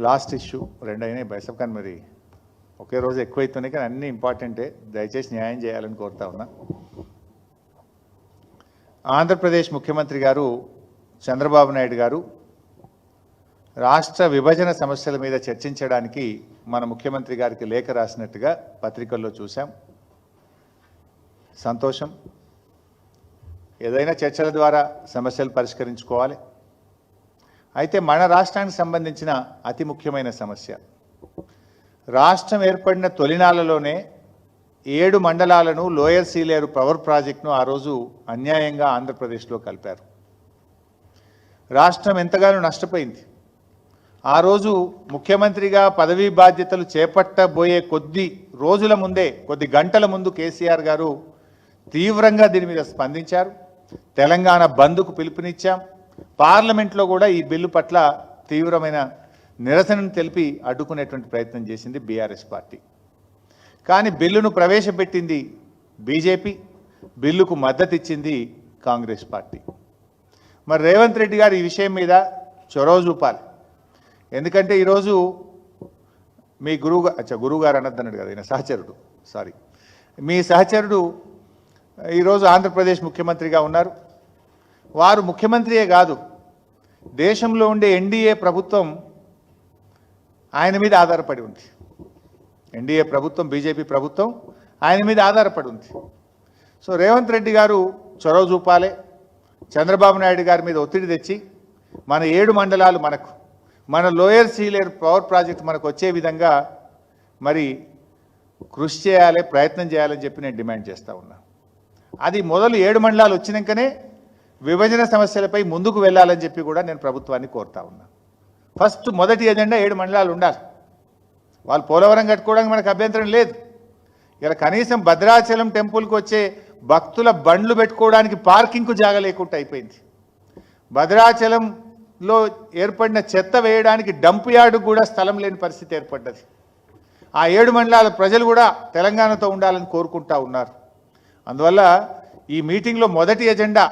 Last issue రెండు అయినాయి bicep కానీ మరి. ఒకే రోజు ఎక్కువైతున్నాయి కానీ అన్నీ ఇంపార్టెంటే. దయచేసి న్యాయం చేయాలని కోరుతా ఉన్నా. ఆంధ్రప్రదేశ్ ముఖ్యమంత్రి గారు చంద్రబాబు నాయుడు గారు రాష్ట్ర విభజన సమస్యల మీద చర్చించడానికి మన ముఖ్యమంత్రి గారికి లేఖ రాసినట్టుగా పత్రికల్లో చూశాం. సంతోషం. ఏదైనా చర్చల ద్వారా సమస్యలు పరిష్కరించుకోవాలి. అయితే మన రాష్ట్రానికి సంబంధించిన అతి ముఖ్యమైన సమస్య. రాష్ట్రం ఏర్పడిన తొలినాలలోనే ఏడు మండలాలను లోయర్ సీలేరు పవర్ ప్రాజెక్టును ఆ రోజు అన్యాయంగా ఆంధ్రప్రదేశ్లో కలిపారు. రాష్ట్రం ఎంతగానో నష్టపోయింది. ఆ రోజు ముఖ్యమంత్రిగా పదవీ బాధ్యతలు చేపట్టబోయే కొద్ది రోజుల ముందే కొద్ది గంటల ముందు కేసీఆర్ గారు తీవ్రంగా దీని మీద స్పందించారు. తెలంగాణ బంద్కు పిలుపునిచ్చాం. పార్లమెంట్లో కూడా ఈ బిల్లు పట్ల తీవ్రమైన నిరసనను తెలిపి అడ్డుకునేటువంటి ప్రయత్నం చేసింది బీఆర్ఎస్ పార్టీ. కానీ బిల్లును ప్రవేశపెట్టింది బీజేపీ బిల్లుకు మద్దతు ఇచ్చింది కాంగ్రెస్ పార్టీ. మరి రేవంత్ రెడ్డి గారు ఈ విషయం మీద చొరవ చూపాలి. ఎందుకంటే ఈరోజు మీ గురువు అచ్చా గురువు గారు కదా ఈయన సహచరుడు సారీ. మీ సహచరుడు ఈరోజు ఆంధ్రప్రదేశ్ ముఖ్యమంత్రిగా ఉన్నారు. వారు ముఖ్యమంత్రియే కాదు. దేశంలో ఉండే ఎన్డీఏ ప్రభుత్వం ఆయన మీద ఆధారపడి ఉంది. ఎన్డీఏ ప్రభుత్వం బీజేపీ ప్రభుత్వం ఆయన మీద ఆధారపడి ఉంది. సో రేవంత్ రెడ్డి గారు చొరవ చూపాలే. చంద్రబాబు నాయుడు గారి మీద ఒత్తిడి తెచ్చి మన ఏడు మండలాలు మనకు మన లోయర్ సీలేర్ పవర్ ప్రాజెక్ట్ మనకు వచ్చే విధంగా మరి కృషి చేయాలి ప్రయత్నం చేయాలని చెప్పి నేను డిమాండ్ చేస్తూ ఉన్నా. అది మొదలు ఏడు మండలాలు వచ్చినాకనే విభజన సమస్యలపై ముందుకు వెళ్ళాలని చెప్పి కూడా నేను ప్రభుత్వాన్ని కోరుతా ఉన్నా. ఫస్ట్ మొదటి ఎజెండా ఏడు మండలాలు ఉండాలి. వాళ్ళు పోలవరం కట్టుకోవడానికి మనకు అభ్యంతరం లేదు. ఇలా కనీసం భద్రాచలం టెంపుల్కి వచ్చే భక్తుల బండ్లు పెట్టుకోవడానికి పార్కింగ్కు జాగ లేకుండా అయిపోయింది. భద్రాచలంలో ఏర్పడిన చెత్త వేయడానికి డంప్ యార్డు కూడా స్థలం లేని పరిస్థితి ఏర్పడ్డది. ఆ ఏడు మండలాల ప్రజలు కూడా తెలంగాణతో ఉండాలని కోరుకుంటా ఉన్నారు. అందువల్ల ఈ మీటింగ్లో మొదటి ఎజెండా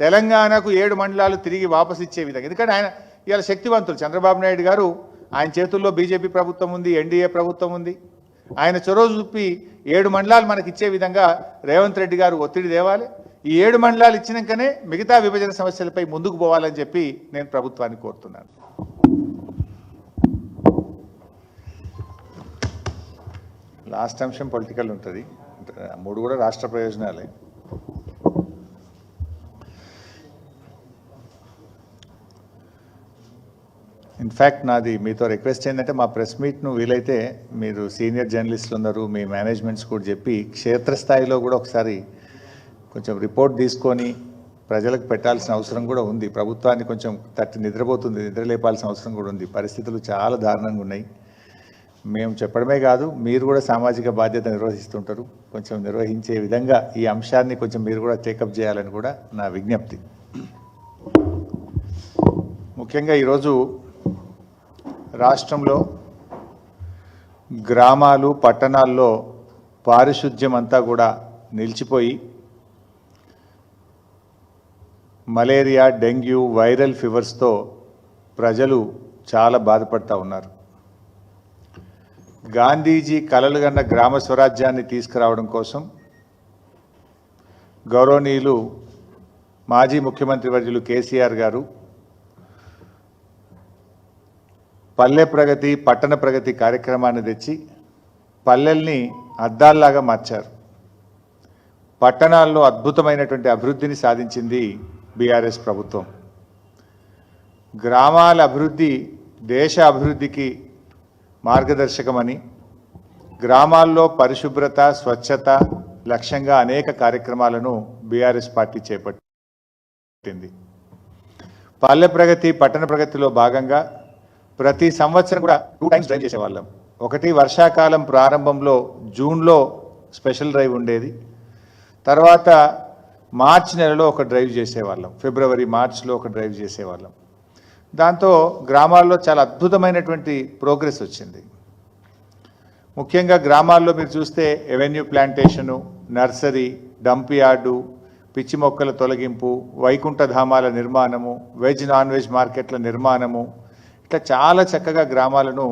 తెలంగాణకు ఏడు మండలాలు తిరిగి వాపసు ఇచ్చే విధంగా. ఎందుకంటే ఆయన ఇవాళ శక్తివంతులు. చంద్రబాబు నాయుడు గారు ఆయన చేతుల్లో బీజేపీ ప్రభుత్వం ఉంది ఎన్డీఏ ప్రభుత్వం ఉంది. ఆయన చొరవ చూపి ఏడు మండలాలు మనకి ఇచ్చే విధంగా రేవంత్ రెడ్డి గారు ఒత్తిడి తేవాలి. ఈ ఏడు మండలాలు ఇచ్చినాకనే మిగతా విభజన సమస్యలపై ముందుకు పోవాలని చెప్పి నేను ప్రభుత్వాన్ని కోరుతున్నాను. లాస్ట్ అంశం పొలిటికల్ ఉంటుంది. మూడు కూడా రాష్ట్ర ప్రయోజనాలే. ఇన్ఫ్యాక్ట్ నాది మీతో రిక్వెస్ట్ ఏంటంటే మా ప్రెస్ మీట్ను వీలైతే మీరు సీనియర్ జర్నలిస్టులు ఉన్నారు మీ మేనేజ్మెంట్స్ కూడా చెప్పి క్షేత్రస్థాయిలో కూడా ఒకసారి కొంచెం రిపోర్ట్ తీసుకొని ప్రజలకు పెట్టాల్సిన అవసరం కూడా ఉంది. ప్రభుత్వాన్ని కొంచెం తట్టి నిద్రపోతుంది నిద్రలేపాల్సిన అవసరం కూడా ఉంది. పరిస్థితులు చాలా దారుణంగా ఉన్నాయి. మేము చెప్పడమే కాదు మీరు కూడా సామాజిక బాధ్యత నిర్వహిస్తుంటారు. కొంచెం నిర్వహించే విధంగా ఈ అంశాన్ని కొంచెం మీరు కూడా టేకప్ చేయాలని కూడా నా విజ్ఞప్తి. ముఖ్యంగా ఈరోజు రాష్ట్రంలో గ్రామాలు పట్టణాల్లో పారిశుద్ధ్యం అంతా కూడా నిలిచిపోయి మలేరియా డెంగ్యూ వైరల్ ఫీవర్స్తో ప్రజలు చాలా బాధపడతా ఉన్నారు. గాంధీజీ కలలుగన్న గ్రామ స్వరాజ్యాన్ని తీసుకురావడం కోసం గౌరవనీయులు మాజీ ముఖ్యమంత్రి వర్యులు కేసీఆర్ గారు పల్లె ప్రగతి పట్టణ ప్రగతి కార్యక్రమాన్ని తెచ్చి పల్లెల్ని అద్దాల్లాగా మార్చారు. పట్టణాల్లో అద్భుతమైనటువంటి అభివృద్ధిని సాధించింది బీఆర్ఎస్ ప్రభుత్వం. గ్రామాల అభివృద్ధి దేశ అభివృద్ధికి మార్గదర్శకమని గ్రామాల్లో పరిశుభ్రత స్వచ్ఛత లక్ష్యంగా అనేక కార్యక్రమాలను బీఆర్ఎస్ పార్టీ చేపట్టింది. పల్లె ప్రగతి పట్టణ ప్రగతిలో భాగంగా ప్రతి సంవత్సరం కూడా టూ టైమ్స్ డ్రైవ్ చేసేవాళ్ళం. ఒకటి వర్షాకాలం ప్రారంభంలో జూన్లో స్పెషల్ డ్రైవ్ ఉండేది. తర్వాత మార్చ్ నెలలో ఒక డ్రైవ్ చేసేవాళ్ళం. ఫిబ్రవరి మార్చ్లో ఒక డ్రైవ్ చేసేవాళ్ళం. దాంతో గ్రామాల్లో చాలా అద్భుతమైనటువంటి ప్రోగ్రెస్ వచ్చింది. ముఖ్యంగా గ్రామాల్లో మీరు చూస్తే avenue plantation nursery dump yard పిచ్చి మొక్కల తొలగింపు వైకుంఠధామాల నిర్మాణము వెజ్ నాన్ వెజ్ మార్కెట్ల నిర్మాణము ఇట్లా చాలా చక్కగా గ్రామాలను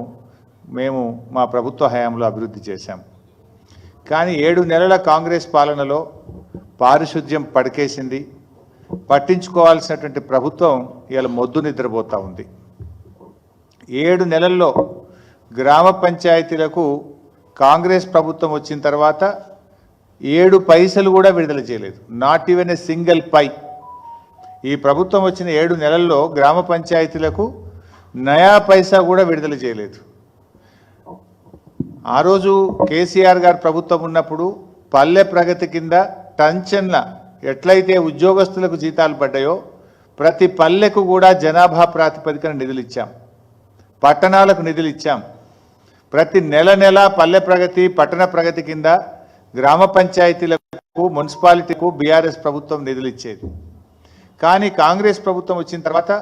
మేము మా ప్రభుత్వ హయాంలో అభివృద్ధి చేశాం. కానీ ఏడు నెలల కాంగ్రెస్ పాలనలో పారిశుద్ధ్యం పడికేసింది. పట్టించుకోవాల్సినటువంటి ప్రభుత్వం ఇవాళ మొద్దు నిద్రపోతూ ఉంది. ఏడు నెలల్లో గ్రామ పంచాయతీలకు కాంగ్రెస్ ప్రభుత్వం వచ్చిన తర్వాత ఏడు పైసలు కూడా విడుదల చేయలేదు. Not even a single pie. ఈ ప్రభుత్వం వచ్చిన ఏడు నెలల్లో గ్రామ పంచాయతీలకు నయా పైసా కూడా విడుదల చేయలేదు. ఆ రోజు కేసీఆర్ గారు ప్రభుత్వం ఉన్నప్పుడు పల్లె ప్రగతి కింద టంచన్ల ఎట్లయితే ఉద్యోగస్తులకు జీతాలు పడ్డాయో ప్రతి పల్లెకు కూడా జనాభా ప్రాతిపదికన నిధులు ఇచ్చాం. పట్టణాలకు నిధులు ఇచ్చాం. ప్రతి నెల నెల పల్లె ప్రగతి పట్టణ ప్రగతి కింద గ్రామ పంచాయతీలకు మున్సిపాలిటీకు బీఆర్ఎస్ ప్రభుత్వం నిధులు ఇచ్చేది. కానీ కాంగ్రెస్ ప్రభుత్వం వచ్చిన తర్వాత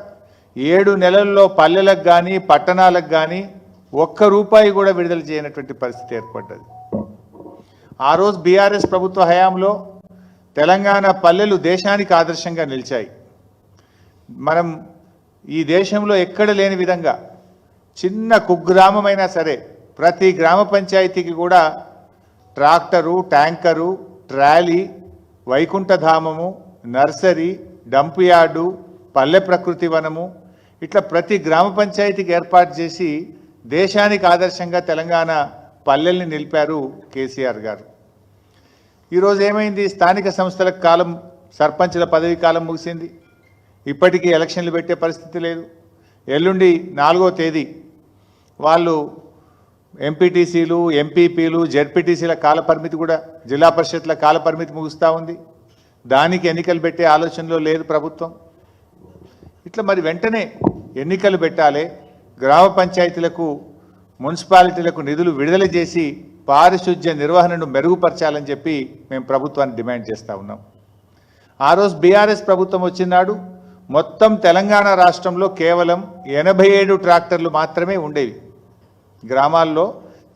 ఏడు నెలల్లో పల్లెలకు కానీ పట్టణాలకు కానీ ఒక్క రూపాయి కూడా విడుదల చేయనటువంటి పరిస్థితి ఏర్పడ్డది. ఆ రోజు బీఆర్ఎస్ ప్రభుత్వ హయాంలో తెలంగాణ పల్లెలు దేశానికి ఆదర్శంగా నిలిచాయి. మనం ఈ దేశంలో ఎక్కడ లేని విధంగా చిన్న కుగ్రామమైనా సరే ప్రతి గ్రామ పంచాయతీకి కూడా ట్రాక్టరు ట్యాంకరు ట్రాలీ వైకుంఠధామము నర్సరీ డంప్ యార్డు పల్లె ప్రకృతి వనము ఇట్లా ప్రతి గ్రామ పంచాయతీకి ఏర్పాటు చేసి దేశానికి ఆదర్శంగా తెలంగాణ పల్లెల్ని నిలిపారు కేసీఆర్ గారు. ఈరోజు ఏమైంది? స్థానిక సంస్థల కాలం సర్పంచుల పదవి కాలం ముగిసింది. ఇప్పటికీ ఎలక్షన్లు పెట్టే పరిస్థితి లేదు. ఎల్లుండి నాలుగో తేదీ. వాళ్ళు ఎంపీటీసీలు ఎంపీపీలు జెడ్పీటీసీల కాల పరిమితి కూడా జిల్లా పరిషత్ల కాల పరిమితి ముగుస్తూ ఉంది. దానికి ఎన్నికలు పెట్టే ఆలోచనలో లేదు ప్రభుత్వం. ఇట్లా మరి వెంటనే ఎన్నికలు పెట్టాలి గ్రామ పంచాయతీలకు మున్సిపాలిటీలకు నిధులు విడుదల చేసి పారిశుధ్య నిర్వహణను మెరుగుపరచాలని చెప్పి మేము ప్రభుత్వాన్ని డిమాండ్ చేస్తూ ఉన్నాం. ఆ రోజు బీఆర్ఎస్ ప్రభుత్వం వచ్చినాడు మొత్తం తెలంగాణ రాష్ట్రంలో కేవలం ఎనభై ఏడు ట్రాక్టర్లు మాత్రమే ఉండేవి. గ్రామాల్లో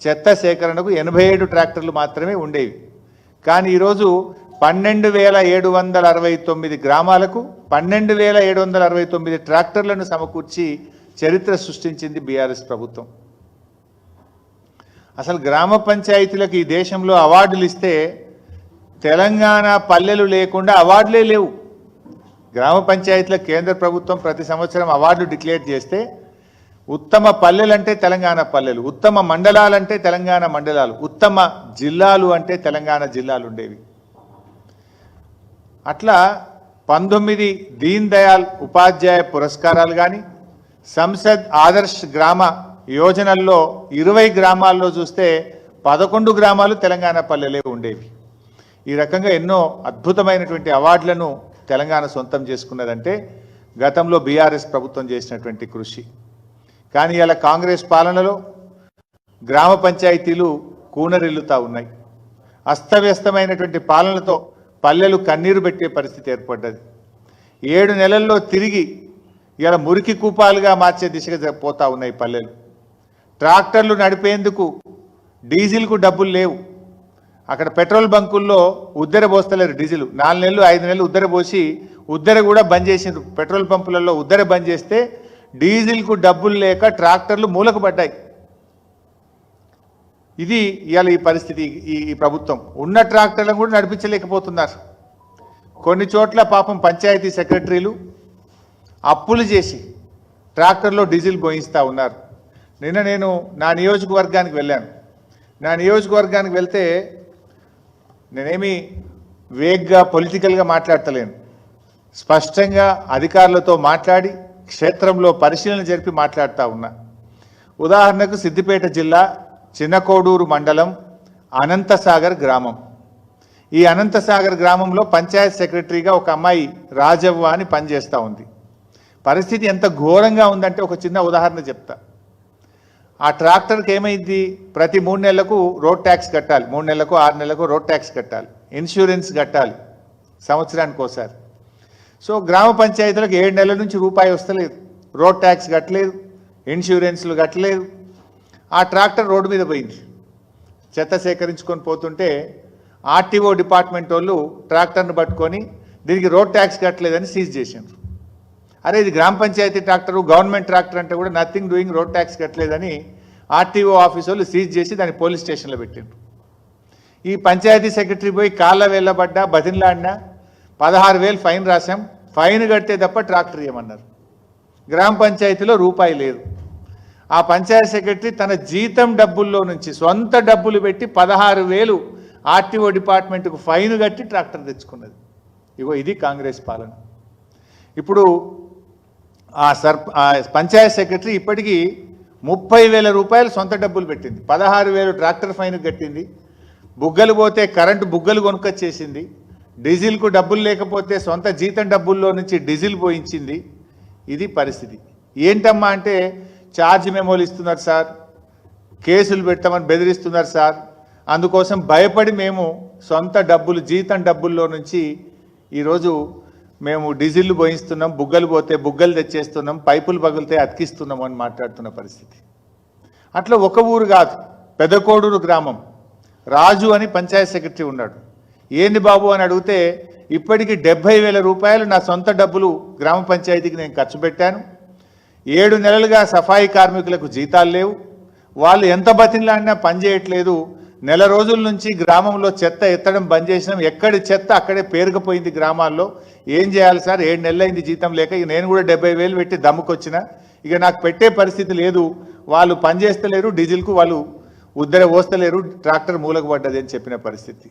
చెత్త సేకరణకు ఎనభై ఏడు ట్రాక్టర్లు మాత్రమే ఉండేవి. కానీ ఈరోజు పన్నెండు వేల ఏడు వందల అరవై తొమ్మిది గ్రామాలకు పన్నెండు వేల ఏడు వందల అరవై తొమ్మిది ట్రాక్టర్లను సమకూర్చి చరిత్ర సృష్టించింది బీఆర్ఎస్ ప్రభుత్వం. అసలు గ్రామ పంచాయతీలకు ఈ దేశంలో అవార్డులు ఇస్తే తెలంగాణ పల్లెలు లేకుండా అవార్డులే లేవు. గ్రామ పంచాయతీల కేంద్ర ప్రభుత్వం ప్రతి సంవత్సరం అవార్డు డిక్లేర్ చేస్తే ఉత్తమ పల్లెలంటే తెలంగాణ పల్లెలు ఉత్తమ మండలాలంటే తెలంగాణ మండలాలు ఉత్తమ జిల్లాలు అంటే తెలంగాణ జిల్లాలు ఉండేవి. అట్లా పంతొమ్మిది దీన్ దయాల్ ఉపాధ్యాయ పురస్కారాలు కానీ సంసద్ ఆదర్శ్ గ్రామ యోజనల్లో ఇరవై గ్రామాల్లో చూస్తే పదకొండు గ్రామాలు తెలంగాణ పల్లెలే ఉండేవి. ఈ రకంగా ఎన్నో అద్భుతమైనటువంటి అవార్డులను తెలంగాణ సొంతం చేసుకున్నదంటే గతంలో బీఆర్ఎస్ ప్రభుత్వం చేసినటువంటి కృషి. కానీ ఇలా కాంగ్రెస్ పాలనలో గ్రామ పంచాయతీలు కూనరిల్లుతా ఉన్నాయి. అస్తవ్యస్తమైనటువంటి పాలనతో పల్లెలు కన్నీరు పెట్టే పరిస్థితి ఏర్పడ్డది. ఏడు నెలల్లో తిరిగి ఇలా మురికి కూపాలుగా మార్చే దిశగా పోతూ పోతా ఉన్నాయి పల్లెలు. ట్రాక్టర్లు నడిపేందుకు డీజిల్కు డబ్బులు లేవు. అక్కడ పెట్రోల్ బంకుల్లో ఉద్దెర పోస్తలేరు డీజిల్. నాలుగు నెలలు ఐదు నెలలు ఉద్దెర పోసి ఉద్దెర కూడా బంద్ చేసిండ్రు. పెట్రోల్ పంపులలో ఉద్దెర బంద్ చేస్తే డీజిల్కు డబ్బులు లేక ట్రాక్టర్లు మూలకు పడ్డాయి. ఇది ఇవాళ ఈ పరిస్థితి ఈ ప్రభుత్వం. ఉన్న ట్రాక్టర్లను కూడా నడిపించలేకపోతున్నారు. కొన్ని చోట్ల పాపం పంచాయతీ సెక్రటరీలు అప్పులు చేసి ట్రాక్టర్లో డీజిల్ పోయిస్తూ ఉన్నారు. నిన్న నేను నా నియోజకవర్గానికి వెళ్ళాను. నా నియోజకవర్గానికి వెళ్తే నేనేమి వేగ్గా పొలిటికల్గా మాట్లాడతలేను. స్పష్టంగా అధికారులతో మాట్లాడి క్షేత్రంలో పరిశీలన జరిపి మాట్లాడుతూ ఉన్నా. ఉదాహరణకు సిద్దిపేట జిల్లా చిన్నకోడూరు మండలం అనంతసాగర్ గ్రామం. ఈ అనంతసాగర్ గ్రామంలో పంచాయత్ సెక్రటరీగా ఒక అమ్మాయి రాజవ్వ అని పనిచేస్తూ ఉంది. పరిస్థితి ఎంత ఘోరంగా ఉందంటే ఒక చిన్న ఉదాహరణ చెప్తా. ఆ ట్రాక్టర్కి ఏమైంది? ప్రతి మూడు నెలలకు రోడ్ ట్యాక్స్ కట్టాలి. మూడు నెలలకు ఆరు నెలలకు రోడ్ ట్యాక్స్ కట్టాలి. ఇన్సూరెన్స్ కట్టాలి సంవత్సరానికి ఒకసారి. సో గ్రామ పంచాయతీలకు ఏడు నెలల నుంచి రూపాయి వస్తలేదు. రోడ్ ట్యాక్స్ కట్టలేదు. ఇన్సూరెన్స్లు కట్టలేదు. ఆ ట్రాక్టర్ రోడ్డు మీద పోయింది. చెత్త సేకరించుకొని పోతుంటే ఆర్టీఓ డిపార్ట్మెంట్ వాళ్ళు ట్రాక్టర్ను పట్టుకొని దీనికి రోడ్ ట్యాక్స్ కట్టలేదని సీజ్ చేసిండ్రు. అరే ఇది గ్రామ పంచాయతీ ట్రాక్టర్ గవర్నమెంట్ ట్రాక్టర్ అంటే కూడా నథింగ్ డూయింగ్ రోడ్ ట్యాక్స్ కట్టలేదని ఆర్టీఓ ఆఫీస్ వాళ్ళు సీజ్ చేసి దాన్ని పోలీస్ స్టేషన్లో పెట్టిండ్రు. ఈ పంచాయతీ సెక్రటరీ పోయి కాళ్ళ వెళ్ళబడ్డా బతిన్లాడినా పదహారు వేలు ఫైన్ రాశాం. ఫైన్ కడితే తప్ప ట్రాక్టర్ ఇవ్వమన్నారు గ్రామ పంచాయతీలో రూపాయి లేదు. ఆ పంచాయతీ సెక్రటరీ తన జీతం డబ్బుల్లో నుంచి సొంత డబ్బులు పెట్టి పదహారు వేలు ఆర్టీఓ డిపార్ట్మెంట్కు ఫైన్ కట్టి ట్రాక్టర్ తెచ్చుకున్నది. ఇగో ఇది కాంగ్రెస్ పాలన. ఇప్పుడు ఆ సర్ పంచాయత్ సెక్రటరీ ఇప్పటికీ ముప్పై వేల రూపాయలు సొంత డబ్బులు పెట్టింది. పదహారు వేలు ట్రాక్టర్ ఫైన్ కట్టింది. బుగ్గలు పోతే కరెంటు బుగ్గలు కొనుక్కొచ్చేసింది. డీజిల్కు డబ్బులు లేకపోతే సొంత జీతం డబ్బుల్లో నుంచి డీజిల్ పోయించింది. ఇది పరిస్థితి. ఏంటమ్మా అంటే ఛార్జ్ మెమోలు ఇస్తున్నారు సార్. కేసులు పెట్టమని బెదిరిస్తున్నారు సార్. అందుకోసం భయపడి మేము సొంత డబ్బులు జీతం డబ్బుల్లో నుంచి ఈరోజు మేము డీజిల్ పోయిస్తున్నాం బుగ్గలు పోతే బుగ్గలు తెచ్చేస్తున్నాం పైపులు పగిలితే అతికిస్తున్నాం అని మాట్లాడుతున్న పరిస్థితి. అట్లా ఒక ఊరు కాదు పెదకోడూరు గ్రామం. రాజు అని పంచాయత్ సెక్రటరీ ఉన్నాడు. ఏంది బాబు అని అడిగితే ఇప్పటికి డెబ్బై వేల రూపాయలు నా సొంత డబ్బులు గ్రామ పంచాయతీకి నేను ఖర్చు పెట్టాను. ఏడు నెలలుగా సఫాయి కార్మికులకు జీతాలు లేవు. వాళ్ళు ఎంత బతిన్లాడినా పనిచేయట్లేదు నెల రోజుల నుంచి గ్రామంలో చెత్త ఎత్తడం బంద్ చేసినాం. ఎక్కడి చెత్త అక్కడే పేరుకుపోయింది గ్రామాల్లో. ఏం చేయాలి సార్? ఏడు నెలలైంది జీతం లేక ఇక నేను కూడా డెబ్బై వేలు పెట్టి దమ్ముకొచ్చిన. ఇక నాకు పెట్టే పరిస్థితి లేదు. వాళ్ళు పనిచేస్తలేరు డీజిల్కు వాళ్ళు ఉద్దర పోస్తలేరు ట్రాక్టర్ మూలకు పడ్డది అని చెప్పిన పరిస్థితి.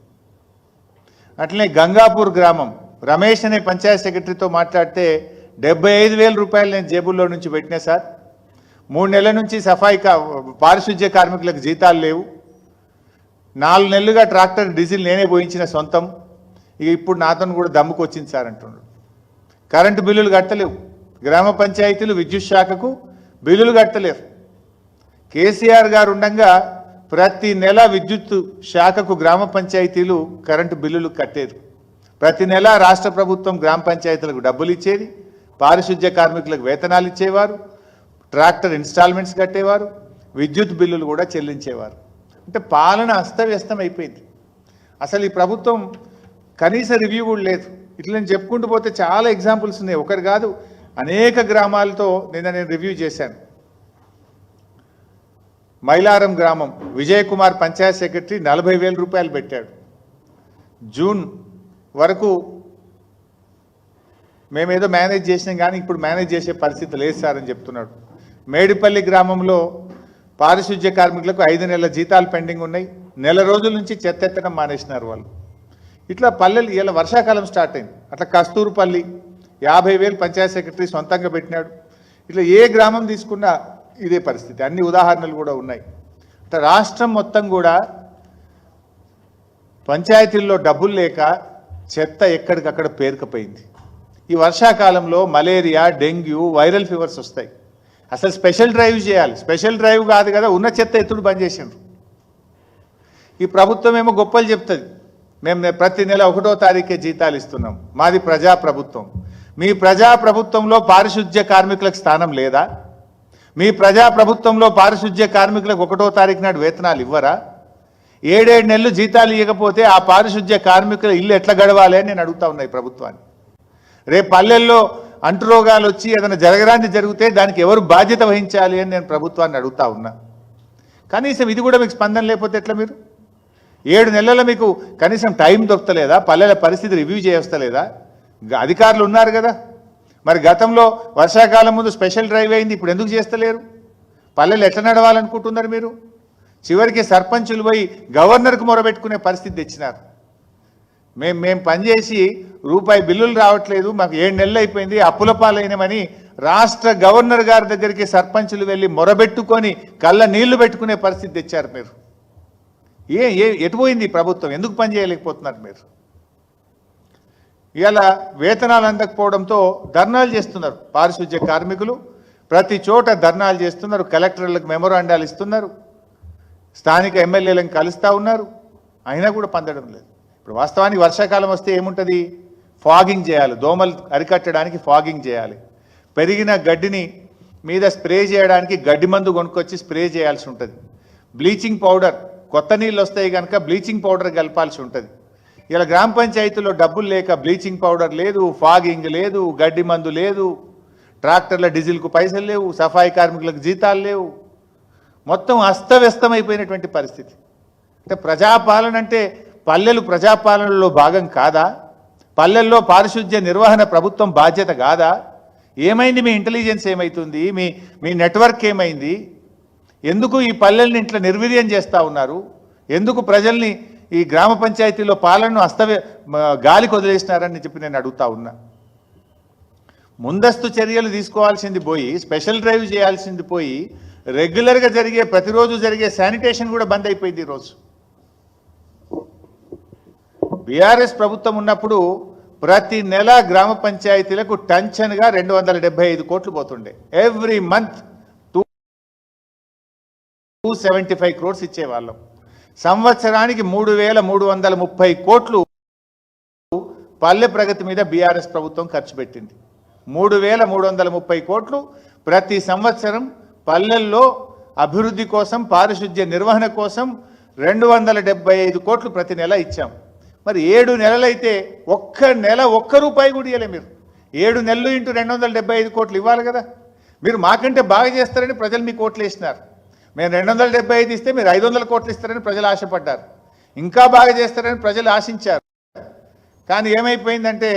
అట్లనే గంగాపూర్ గ్రామం. రమేష్ అనే పంచాయత్ సెక్రటరీతో మాట్లాడితే డెబ్బై ఐదు వేల రూపాయలు నేను జేబుల్లో నుంచి పెట్టినా సార్. మూడు నెలల నుంచి సఫాయి పారిశుద్ధ్య పారిశుధ్య కార్మికులకు జీతాలు లేవు. నాలుగు నెలలుగా ట్రాక్టర్ డీజిల్ నేనే పోయించిన సొంతం. ఇక ఇప్పుడు నాతో కూడా దమ్ముకు వచ్చింది సార్ అంటున్నాడు కరెంటు బిల్లులు కట్టలేవు. గ్రామ పంచాయతీలు విద్యుత్ శాఖకు బిల్లులు కట్టలేరు కేసీఆర్ గారు ఉండగా ప్రతి నెల విద్యుత్ శాఖకు గ్రామ పంచాయతీలు కరెంటు బిల్లులు కట్టేది. ప్రతి నెల రాష్ట్ర ప్రభుత్వం గ్రామ పంచాయతీలకు డబ్బులు ఇచ్చేది. పారిశుధ్య కార్మికులకు వేతనాలు ఇచ్చేవారు ట్రాక్టర్ ఇన్స్టాల్మెంట్స్ కట్టేవారు విద్యుత్ బిల్లులు కూడా చెల్లించేవారు. అంటే పాలన అస్తవ్యస్తం అయిపోయింది. అసలు ఈ ప్రభుత్వం కనీస రివ్యూ కూడా లేదు. ఇట్లా చెప్పుకుంటూ పోతే చాలా ఎగ్జాంపుల్స్ ఉన్నాయి. ఒకరు కాదు అనేక గ్రామాలతో నిన్న నేను రివ్యూ చేశాను. మైలారం గ్రామం విజయ్ కుమార్ పంచాయత్ సెక్రటరీ నలభై వేల రూపాయలు పెట్టాడు. జూన్ వరకు మేమేదో మేనేజ్ చేసినాం కానీ ఇప్పుడు మేనేజ్ చేసే పరిస్థితి లేదు సార్ అని చెప్తున్నాడు. మేడిపల్లి గ్రామంలో పారిశుధ్య కార్మికులకు ఐదు నెలల జీతాలు పెండింగ్ ఉన్నాయి. నెల రోజుల నుంచి చెత్త ఎత్తడం మానేసినారు వాళ్ళు. ఇట్లా పల్లెలు ఇలా వర్షాకాలం స్టార్ట్ అయింది. అట్లా కస్తూరుపల్లి యాభై వేలు పంచాయత్ సెక్రటరీ సొంతంగా పెట్టినాడు. ఇట్లా ఏ గ్రామం తీసుకున్నా ఇదే పరిస్థితి. అన్ని ఉదాహరణలు కూడా ఉన్నాయి. అంటే రాష్ట్రం మొత్తం కూడా పంచాయతీల్లో డబ్బులు లేక చెత్త ఎక్కడికక్కడ పేరుకుపోయింది. ఈ వర్షాకాలంలో మలేరియా డెంగ్యూ వైరల్ ఫీవర్స్ వస్తాయి. అసలు స్పెషల్ డ్రైవ్ చేయాలి. స్పెషల్ డ్రైవ్ కాదు కదా ఉన్న చెత్త ఎత్తుడు బంద్ చేసిండ్రు. ఈ ప్రభుత్వం ఏమో గొప్పలు చెప్తుంది. మేము ప్రతి నెల ఒకటో తారీఖే జీతాలు ఇస్తున్నాం. మాది ప్రజా ప్రభుత్వం మీ ప్రజా ప్రభుత్వంలో పారిశుధ్య కార్మికులకు స్థానం లేదా? మీ ప్రజా ప్రభుత్వంలో పారిశుధ్య కార్మికులకు ఒకటో తారీఖు నాడు వేతనాలు ఇవ్వరా? ఏడేడు నెలలు జీతాలు ఇవ్వకపోతే ఆ పారిశుధ్య కార్మికుల ఇల్లు ఎట్లా గడవాలి అని నేను అడుగుతా ఉన్నాయి ప్రభుత్వాన్ని. రేపు పల్లెల్లో అంటురోగాలు వచ్చి ఏదైనా జరగరాంది జరిగితే దానికి ఎవరు బాధ్యత వహించాలి అని నేను ప్రభుత్వాన్ని అడుగుతా ఉన్నా. కనీసం ఇది కూడా మీకు స్పందన లేకపోతే ఎట్లా మీరు? ఏడు నెలల మీకు కనీసం టైం దొరకలేదా పల్లెల పరిస్థితి రివ్యూ చేయవస్తలేదా అధికారులు ఉన్నారు కదా. మరి గతంలో వర్షాకాలం ముందు స్పెషల్ డ్రైవ్ అయింది ఇప్పుడు ఎందుకు చేస్తలేరు? పల్లెలు ఎట్లా నడవాలనుకుంటున్నారు మీరు? చివరికి సర్పంచులు పోయి గవర్నర్కు మొరబెట్టుకునే పరిస్థితి తెచ్చినారు. మేము మేము పనిచేసి రూపాయి బిల్లులు రావట్లేదు మాకు ఏడు నెలలు అయిపోయింది అప్పుల పాలైనమని రాష్ట్ర గవర్నర్ గారి దగ్గరికి సర్పంచులు వెళ్ళి మొరబెట్టుకొని కళ్ళ నీళ్ళు పెట్టుకునే పరిస్థితి తెచ్చారు మీరు. ఏ ఏ ఎటుపోయింది ప్రభుత్వం? ఎందుకు పని చేయలేకపోతున్నారు మీరు? ఇలా వేతనాలు అందకపోవడంతో ధర్నాలు చేస్తున్నారు పారిశుధ్య కార్మికులు. ప్రతి చోట ధర్నాలు చేస్తున్నారు కలెక్టర్లకు మెమోరాండాలు ఇస్తున్నారు స్థానిక ఎమ్మెల్యేలను కలుస్తూ ఉన్నారు. అయినా కూడా పొందడం లేదు. ఇప్పుడు వాస్తవానికి వర్షాకాలం వస్తే ఏముంటుంది? ఫాగింగ్ చేయాలి. దోమలు అరికట్టడానికి ఫాగింగ్ చేయాలి. పెరిగిన గడ్డిని మీద స్ప్రే చేయడానికి గడ్డి మందు కొనుక్కొచ్చి స్ప్రే చేయాల్సి ఉంటుంది. బ్లీచింగ్ పౌడర్ కొత్త నీళ్ళు వస్తాయి కనుక బ్లీచింగ్ పౌడర్ కలపాల్సి ఉంటుంది. ఇలా గ్రామ పంచాయతీలో డబ్బులు లేక బ్లీచింగ్ పౌడర్ లేదు ఫాగింగ్ లేదు గడ్డి మందు లేదు ట్రాక్టర్ల డీజిల్కు పైసలు లేవు సఫాయి కార్మికులకు జీతాలు లేవు. మొత్తం అస్తవ్యస్తమైపోయినటువంటి పరిస్థితి. అంటే ప్రజాపాలన అంటే పల్లెలు ప్రజాపాలనలో భాగం కాదా? పల్లెల్లో పారిశుద్ధ్య నిర్వహణ ప్రభుత్వం బాధ్యత కాదా? ఏమైంది? మీ ఇంటెలిజెన్స్ ఏమైతుంది? మీ మీ నెట్వర్క్ ఏమైంది? ఎందుకు ఈ పల్లెల్ని ఇంట్లో నిర్వీర్యం చేస్తూ ఉన్నారు? ఎందుకు ప్రజల్ని ఈ గ్రామ పంచాయతీలో పాలనను అస్తవ్య గాలికి వదిలేసినారని చెప్పి నేను అడుగుతా ఉన్నా. ముందస్తు చర్యలు తీసుకోవాల్సింది పోయి స్పెషల్ డ్రైవ్ చేయాల్సింది పోయి రెగ్యులర్గా జరిగే ప్రతిరోజు జరిగే శానిటేషన్ కూడా బంద్ అయిపోయింది ఈరోజు బీఆర్ఎస్ ప్రభుత్వం ఉన్నప్పుడు ప్రతి నెల గ్రామ పంచాయతీలకు టంచన్గా రెండు వందల డెబ్బై ఐదు కోట్లు పోతుండే. Every month two two seventy five crores ఇచ్చేవాళ్ళం. సంవత్సరానికి మూడు వేల మూడు వందల ముప్పై కోట్లు పల్లె ప్రగతి మీద బీఆర్ఎస్ ప్రభుత్వం ఖర్చు పెట్టింది. మూడు వేల మూడు వందల ముప్పై కోట్లు ప్రతి సంవత్సరం పల్లెల్లో అభివృద్ధి కోసం పారిశుద్ధ్య నిర్వహణ కోసం రెండు వందల డెబ్బై ఐదు కోట్లు ప్రతి నెల ఇచ్చాం. మరి ఏడు నెలలైతే ఒక్క నెల ఒక్క రూపాయి కూడా ఇవ్వలే మీరు. ఏడు నెలలు ఇంటూ రెండు వందల డెబ్బై ఐదు కోట్లు ఇవ్వాలి కదా. మీరు మాకంటే బాగా చేస్తారని ప్రజలు మీ కోట్లు వేసినారు. మేము రెండు వందల డెబ్బై ఐదు ఇస్తే మీరు ఐదు వందల కోట్లు ఇస్తారని ప్రజలు ఆశపడ్డారు. ఇంకా బాగా చేస్తారని ప్రజలు ఆశించారు. కానీ ఏమైపోయిందంటే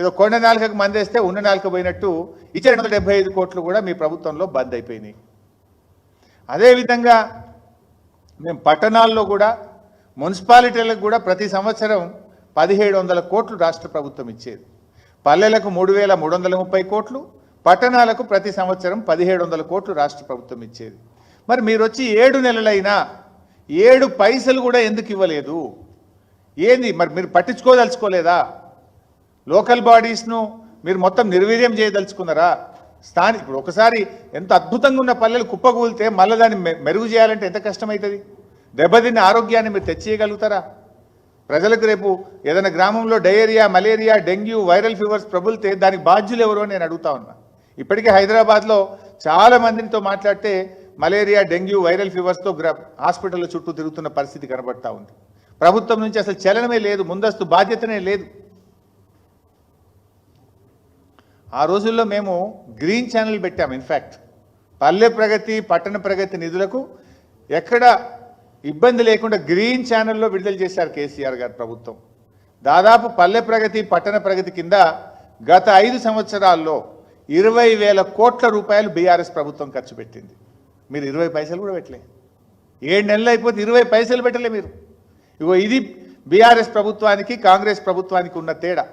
ఏదో కొండ నాలుకకు మందేస్తే ఉన్న నాలుక పోయినట్టు ఇచ్చే రెండు వందల డెబ్బై ఐదు కోట్లు కూడా మీ ప్రభుత్వంలో బంద్ అయిపోయినాయి. అదేవిధంగా మేము పట్టణాల్లో కూడా మున్సిపాలిటీలకు కూడా ప్రతి సంవత్సరం పదిహేడు వందల కోట్లు రాష్ట్ర ప్రభుత్వం ఇచ్చేది. పల్లెలకు మూడు వేల మూడు వందల ముప్పై కోట్లు పట్టణాలకు ప్రతి సంవత్సరం పదిహేడు వందల కోట్లు రాష్ట్ర ప్రభుత్వం ఇచ్చేది. మరి మీరు వచ్చి ఏడు నెలలైనా ఏడు పైసలు కూడా ఎందుకు ఇవ్వలేదు? ఏంది? మరి మీరు పట్టించుకోదలుచుకోలేదా? లోకల్ బాడీస్ను మీరు మొత్తం నిర్వీర్యం చేయదలుచుకున్నారా? స్థానిక ఇప్పుడు ఒకసారి ఎంత అద్భుతంగా ఉన్న పల్లెలు కుప్పకూలితే మళ్ళీ దాన్ని మె- మెరుగు చేయాలంటే ఎంత కష్టమవుతుంది? దెబ్బతిన్న ఆరోగ్యాన్ని మీరు తెచ్చేయగలుగుతారా? ప్రజలకు రేపు ఏదైనా గ్రామంలో diarrhoea malaria dengue viral fevers ప్రబులితే దానికి బాధ్యులు ఎవరు అని నేను అడుగుతా ఉన్నా. ఇప్పటికే హైదరాబాద్లో చాలా మందితో మాట్లాడితే మలేరియా డెంగ్యూ వైరల్ ఫీవర్స్తో గ్రా హాస్పిటల్ చుట్టూ తిరుగుతున్న పరిస్థితి కనబడతా ఉంది. ప్రభుత్వం నుంచి అసలు చలనమే లేదు ముందస్తు బాధ్యతనే లేదు. ఆ రోజుల్లో మేము గ్రీన్ ఛానల్ పెట్టాము ఇన్ఫ్యాక్ట్ పల్లె ప్రగతి పట్టణ ప్రగతి నిధులకు ఎక్కడ ఇబ్బంది లేకుండా గ్రీన్ ఛానల్లో విడుదల చేశారు కేసీఆర్ గారు ప్రభుత్వం. దాదాపు పల్లె ప్రగతి పట్టణ ప్రగతి కింద గత ఐదు సంవత్సరాల్లో ఇరవై వేల కోట్ల రూపాయలు బీఆర్ఎస్ ప్రభుత్వం ఖర్చు పెట్టింది. మీరు ఇరవై పైసలు కూడా పెట్టలే. ఏడు నెలలు అయిపోతే ఇరవై పైసలు పెట్టలే మీరు. ఇగో ఇది బీఆర్ఎస్ ప్రభుత్వానికి కాంగ్రెస్ ప్రభుత్వానికి ఉన్న తేడా.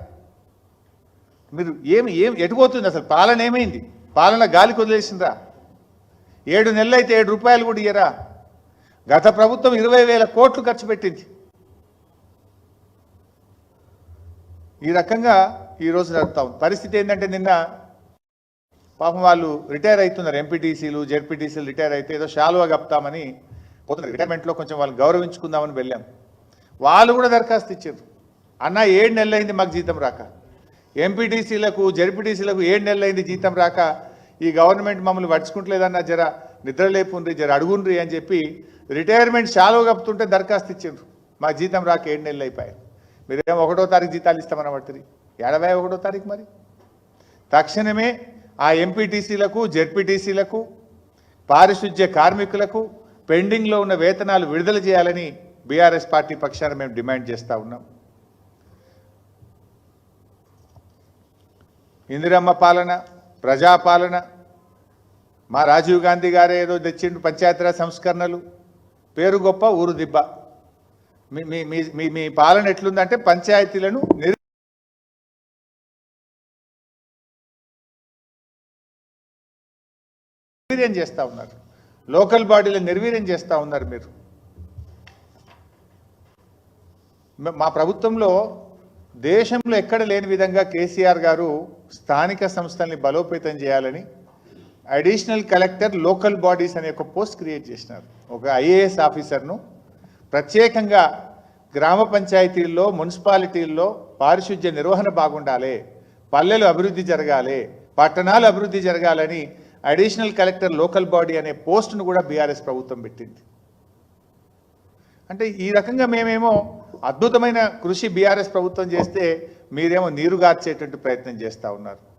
మీరు ఏమి ఏం ఎటుపోతుంది అసలు? పాలన ఏమైంది? పాలన గాలి వదిలేసిందా? ఏడు నెలలు అయితే ఏడు రూపాయలు కూడా ఇయ్యరా? గత ప్రభుత్వం ఇరవై వేల కోట్లు ఖర్చు పెట్టింది. ఈ రకంగా ఈరోజు నడుపుతాం ఉంది పరిస్థితి ఏంటంటే నిన్న పాపం వాళ్ళు రిటైర్ అవుతున్నారు. ఎంపీటీసీలు జెడ్పీటీసీలు రిటైర్ అయితే ఏదో షాలువా కప్తామని పోతున్నారు. రిటైర్మెంట్లో కొంచెం వాళ్ళు గౌరవించుకుందామని వెళ్ళాం. వాళ్ళు కూడా దరఖాస్తు ఇచ్చారు. అన్న ఏడు నెలలు అయింది మాకు జీతం రాక. ఎంపీటీసీలకు జెడ్పీటీసీలకు ఏడు నెలలు అయింది జీతం రాక. ఈ గవర్నమెంట్ మమ్మల్ని పడుచుకుంటలేదన్న జర నిద్రలేపుండ్రి జర అడుగుండ్రి అని చెప్పి రిటైర్మెంట్ షాలో కప్పుతుంటే దరఖాస్తు ఇచ్చిండ్రు. మా జీతం రాక ఏడు నెలలు అయిపోయాయి. మీరేం ఒకటో తారీఖు జీతాలు ఇస్తామని పడుతుంది ఎనభై ఒకటో తారీఖు మరి? తక్షణమే ఆ ఎంపీటీసీలకు జెడ్పీటీసీలకు పారిశుధ్య కార్మికులకు పెండింగ్లో ఉన్న వేతనాలు విడుదల చేయాలని బీఆర్ఎస్ పార్టీ పక్షాన మేము డిమాండ్ చేస్తూ ఉన్నాం. ఇందిరమ్మ పాలన ప్రజాపాలన మా రాజీవ్ గాంధీ గారే ఏదో తెచ్చిండు పంచాయతీరాజ్ సంస్కరణలు. పేరు గొప్ప ఊరు దిబ్బ. మీ మీ మీ మీ మీ పాలన ఎట్లుందంటే పంచాయతీలను నిర్ నిర్వీర్యం చేస్తూ ఉన్నారు. లోకల్ బాడీలను నిర్వీర్యం చేస్తూ ఉన్నారు మీరు. మా ప్రభుత్వంలో దేశంలో ఎక్కడ లేని విధంగా కేసీఆర్ గారు స్థానిక సంస్థల్ని బలోపేతం చేయాలని అడిషనల్ కలెక్టర్ లోకల్ బాడీస్ అనే ఒక పోస్ట్ క్రియేట్ చేసినారు. ఒక ఐఏఎస్ ఆఫీసర్ను ప్రత్యేకంగా గ్రామ పంచాయతీల్లో మున్సిపాలిటీల్లో పారిశుధ్య నిర్వహణ బాగుండాలి పల్లెలు అభివృద్ధి జరగాలి పట్టణాలు అభివృద్ధి జరగాలని అడిషనల్ కలెక్టర్ లోకల్ బాడీ అనే పోస్టును కూడా బీఆర్ఎస్ ప్రభుత్వం పెట్టింది. అంటే ఈ రకంగా మేమేమో అద్భుతమైన కృషి బీఆర్ఎస్ ప్రభుత్వం చేస్తే మీరేమో నీరుగార్చేటువంటి ప్రయత్నం చేస్తూ ఉన్నారు.